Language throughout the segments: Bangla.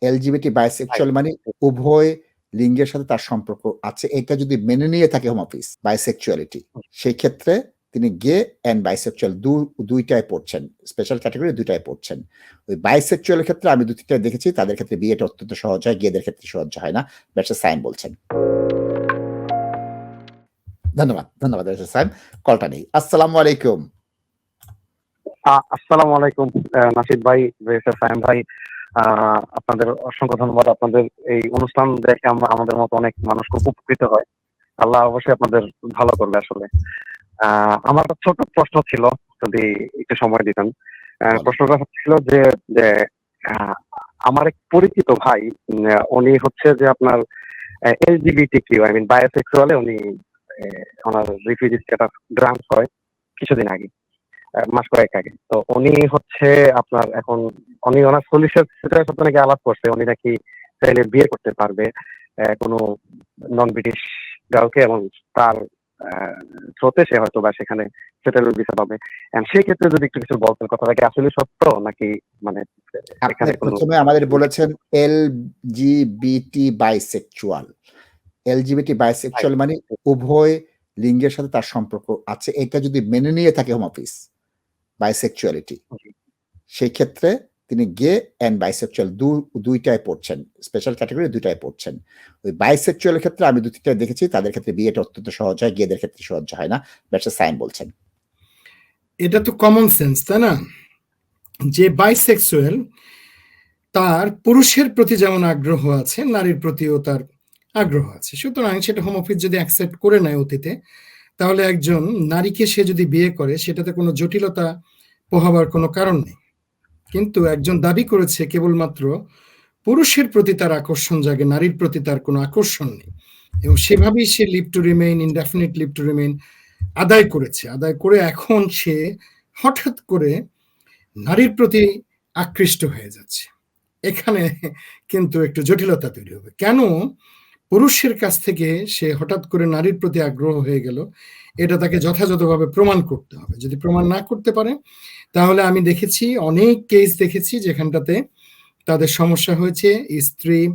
এলজিবিটি বাইসেক্সুয়াল মানে উভয় লিঙ্গের সাথে তার সম্পর্ক আছে। এটা যদি মেনে নিয়ে থাকে হোম অফিস বাইসেক্সুয়ালিটি সেই ক্ষেত্রে তিনি গে অ্যান্ড বাইসেক্সুয়াল দুইটায় পড়ছেন। স্পেশাল ক্যাটাগরি দুইটাই পড়ছেন। ওই বাইসেক্সুয়ালের ক্ষেত্রে আমি দু তিনটা দেখেছি তাদের ক্ষেত্রে বিয়েটা অত্যন্ত সহজ হয় গেদের ক্ষেত্রে সহজ হয় না। ব্যবসা সাইন বলছেন। ধন্যবাদ ধন্যবাদ সাইন কলটা নেই। আসসালামু আলাইকুম। আ- আসসালামু আলাইকুম নাসিদ ভাই সাইম ভাই। আপনাদের অসংখ্য ধন্যবাদ। আপনাদের এই অনুষ্ঠান দেখে আমরা আমাদের মতো অনেক মানুষ খুব উপকৃত হয়। আল্লাহ অবশ্যই আপনাদের ভালো করবে আসলে। আমার একটা ছোট প্রশ্ন ছিল, যদি একটু সময় দিতেন। প্রশ্নটা ছিল যে আমার এক পরিচিত ভাই উনি হচ্ছে যে আপনার এলজিবিটি কিউ আই মিন বায়োসেক্সুয়ালে উনি ওনার রিফিউজি স্ট্যাটাস গ্রান্ট হয় কিছুদিন আগে। মাস কয়েক আগে। তো উনি হচ্ছে আপনার এখন উনি ওনার সেটার সাথে নাকি আলাপ করছে। উনি নাকি চাইলে বিয়ে করতে পারবে কোনো নন ব্রিটিশ গার্লকে এবং তার থ্রোতে সে হয়তো বা সেখানে সেটেলমেন্ট ভিসা পাবে। সেই ক্ষেত্রে যদি একটু কিছু বলতেন কথাটা কি আসলে সত্য নাকি মানে এখানে প্রথমে আমাদের বলেছেন L GBT bisexual LGBT bisexual মানে উভয় লিঙ্গের সাথে তার সম্পর্ক আছে। এটা যদি মেনে নিয়ে থাকে হোম অফিস বাইসেক্সুয়ালিটি জি। সেই ক্ষেত্রে তিনি গে অ্যান্ড বাইসেক্সুয়াল দুইটায় পড়ছেন স্পেশাল ক্যাটাগরি দুইটায় পড়ছেন। ওই বাইসেক্সুয়ালের ক্ষেত্রে আমি দু তিনটা দেখেছি তাদের ক্ষেত্রে বিয়েটা অত্যন্ত সহজ হয় গেদের ক্ষেত্রে সহজ হয় না। ব্যবসা সাইন বলছেন। এটা তো কমন সেন্স তাই না? যে বাইসেক্সুয়াল তার পুরুষের প্রতি যেমন আগ্রহ আছে নারীর প্রতিও তার আগ্রহ আছে। সুতরাং সেটা হোম অফিস যদি অ্যাকসেপ্ট করে নেয় অতীতে তাহলে একজন নারীকে সে যদি বিয়ে করে, সেটাতে কোনো জটিলতা পোহাবার কোনো কারণ নেই। কিন্তু একজন দাবি করেছে, কেবলমাত্র পুরুষের প্রতি তার আকর্ষণ জাগে, নারীর প্রতি তার কোনো আকর্ষণ নেই। এবং সেভাবেই সে leave to remain indefinite leave to remain আদায় করেছে। আদায় করে এখন সে হঠাৎ করে নারীর প্রতি আকৃষ্ট হয়ে যাচ্ছে। এখানে কিন্তু একটু জটিলতা তৈরি হবে। কেন? পুরুষের কাছ থেকে সে হঠাৎ করে নারীর প্রতি আগ্রহ হয়ে গেল। এটা তাকে যথাযথভাবে প্রমাণ করতে হবে। যদি প্রমাণ না করতে পারে, তাহলে আমি দেখেছি, অনেক কেস দেখেছি যেখানটাতে তাদের সমস্যা হয়েছে স্ত্রী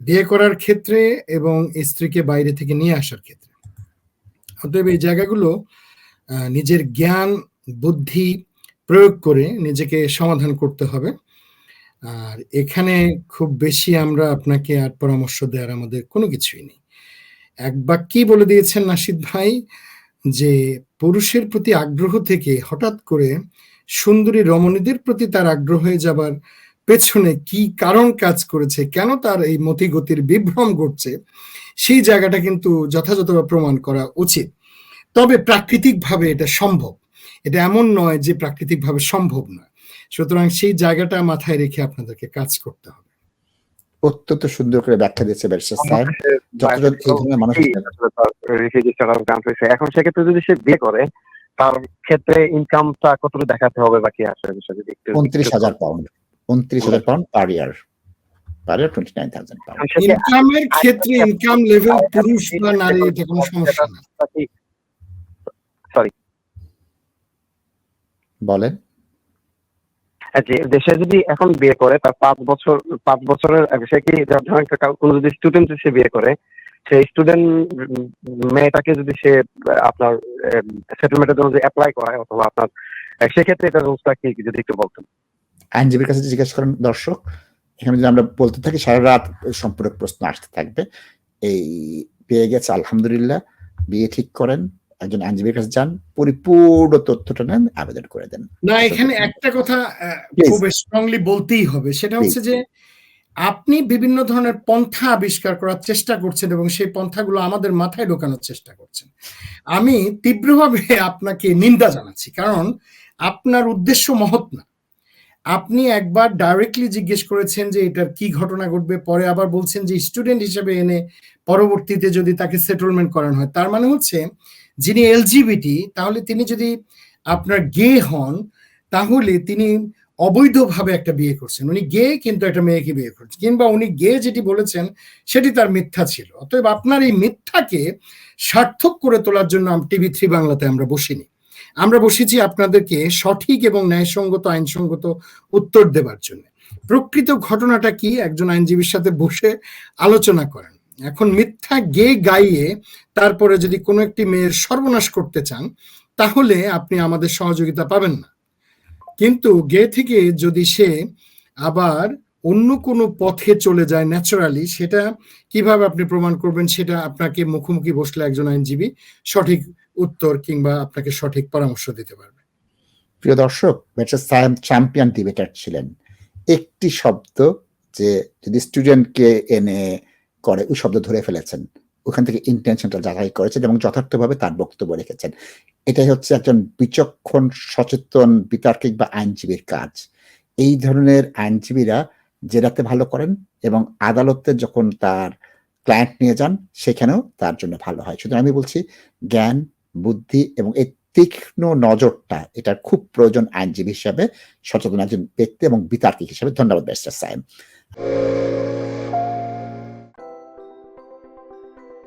বিয়ে করার ক্ষেত্রে এবং স্ত্রীকে বাইরে থেকে নিয়ে আসার ক্ষেত্রে। অতএব এই জায়গাগুলো নিজের জ্ঞান, বুদ্ধি প্রয়োগ করে নিজেকে সমাধান করতে হবে। আর এখানে খুব বেশি আমরা আপনাকে আর পরামর্শ দেওয়ার আমাদের কোনো কিছুই নেই। এক বাক্যই বলে দিয়েছেন নাসিদ ভাই যে, পুরুষের প্রতি আগ্রহ থেকে হঠাৎ করে সুন্দরী রমণীদের প্রতি তার আগ্রহ হয়ে যাবার পেছনে কি কারণ কাজ করেছে, কেন তার এই মতিগতির বিভ্রম ঘটছে, সেই জায়গাটা কিন্তু যথাযথভাবে প্রমাণ করা উচিত। তবে প্রাকৃতিকভাবে এটা সম্ভব। এটা এমন নয় যে প্রাকৃতিকভাবে সম্ভব নয়। সুতরাং সেই জায়গাটা মাথায় রেখে আপনাদেরকে কাজ করতে হবে অত্যন্ত সুন্দর করে ব্যাখ্যা দিয়েছে গ্রান্ট হয়েছে এখন সেক্ষেত্রে যদি সে বিয়ে করে তার ক্ষেত্রে ইনকামটা কতটুকু দেখাতে হবে বাকি আসলে বিষয় যদি একটু উনত্রিশ হাজার পাউন্ড উনত্রিশ হাজার pound per year per year twenty nine thousand pound এখন সে কি ইনকামের ক্ষেত্রে ইনকাম লেভেল পুরুষ বা নারী এটা কোনো সমস্যা না সরি বলেন দেশে যদি এখন বিয়ে করে, তার পাঁচ বছর, পাঁচ বছরের সে কি কোনো যদি স্টুডেন্ট সে বিয়ে করে, সেই স্টুডেন্ট মেয়েটাকে যদি সে আপনার সেটেলমেন্টের জন্য অ্যাপ্লাই করায় অথবা আপনার সেক্ষেত্রে এটা রুলসটা কি যদি একটু বলতেন। আইনজীবীর কাছে জিজ্ঞেস করেন, দর্শক, এখানে যদি আমরা বলতে থাকি, সারা রাত সম্পূরক প্রশ্ন আসতে থাকবে। এই, পেয়ে গেছে, আলহামদুলিল্লাহ, বিয়ে ঠিক করেন একজন আইনজীবীর কাছে যান পরিপূর্ণ তথ্যটা নেন আবেদন করে দেন। না এখানে একটা কথা খুব স্ট্রংলি বলতেই হবে। সেটা হচ্ছে যে আপনি বিভিন্ন ধরনের পন্থা আবিষ্কার করার চেষ্টা করছেন এবং সেই পন্থাগুলো আমাদের মাথায় ঢোকানোর চেষ্টা করছেন। আমি তীব্রভাবে আপনাকে নিন্দা জানাচ্ছি কারণ আপনার উদ্দেশ্য মহৎ না। আপনি একবার ডাইরেক্টলি জিজ্ঞেস করেছেন যে এটার কি ঘটনা ঘটবে পরে আবার বলছেন যে স্টুডেন্ট হিসেবে এনে পরবর্তীতে যদি তাকে সেটেলমেন্ট করানো হয়। তার মানে হচ্ছে যিনি এলজিবিটি, তাহলে তিনি যদি আপনার গে হন, তাহলে তিনি অবৈধভাবে একটা বিয়ে করছেন। উনি গে, কিন্তু একটা মেয়েকে বিয়ে করছেন। কিংবা উনি গে যেটি বলেছেন, সেটি তার মিথ্যা ছিল। অতএব আপনার এই মিথ্যাকে সার্থক করে তোলার জন্য টিভি থ্রি বাংলাতে আমরা বসিনি। আমরা বসেছি আপনাদেরকে সঠিক এবং ন্যায়সঙ্গত, আইনসঙ্গত উত্তর দেবার জন্য। প্রকৃত ঘটনাটা কি? একজন আইনজীবীর সাথে বসে আলোচনা করেন। এখন মিথ্যা গে গাইয়ে তারপরে যদি কোনো একটি মেয়ের সর্বনাশ করতে চান, তাহলে আপনি আমাদের সহযোগিতা পাবেন না। কিন্তু গে থেকে যদি সে আবার অন্য কোনো পথে চলে যায় ন্যাচারালি, সেটা কীভাবে আপনি প্রমাণ করবেন সেটা আপনাকে মুখোমুখি বসলে একজন আইনজীবী সঠিক উত্তর কিংবা আপনাকে সঠিক পরামর্শ দিতে পারবে। প্রিয় দর্শক ব্যাটসের চ্যাম্পিয়ন ডিবেটার ছিলেন। একটি শব্দ যে যদি স্টুডেন্টকে এনে করে, ওই শব্দ ধরে ফেলেছেন। ওখান থেকে ইন্টেনশনটা যাচাই করেছেন এবং যথার্থভাবে তার বক্তব্য রেখেছেন। এটাই হচ্ছে একজন বিচক্ষণ, সচেতন, বিতার্কিক বা আইনজীবীর কাজ। এই ধরনের আইনজীবীরা জেরাতে ভালো করেন এবং আদালতে যখন তার ক্লায়েন্ট নিয়ে যান, সেখানেও তার জন্য ভালো হয়। সুতরাং আমি বলছি, জ্ঞান, বুদ্ধি এবং এই তীক্ষ্ণ নজরটা এটার খুব প্রয়োজন আইনজীবী হিসাবে, সচেতন একজন ব্যক্তি এবং বিতার্কিক হিসাবে। ধন্যবাদ, barrister Saim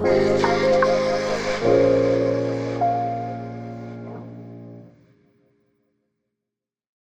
Thank you.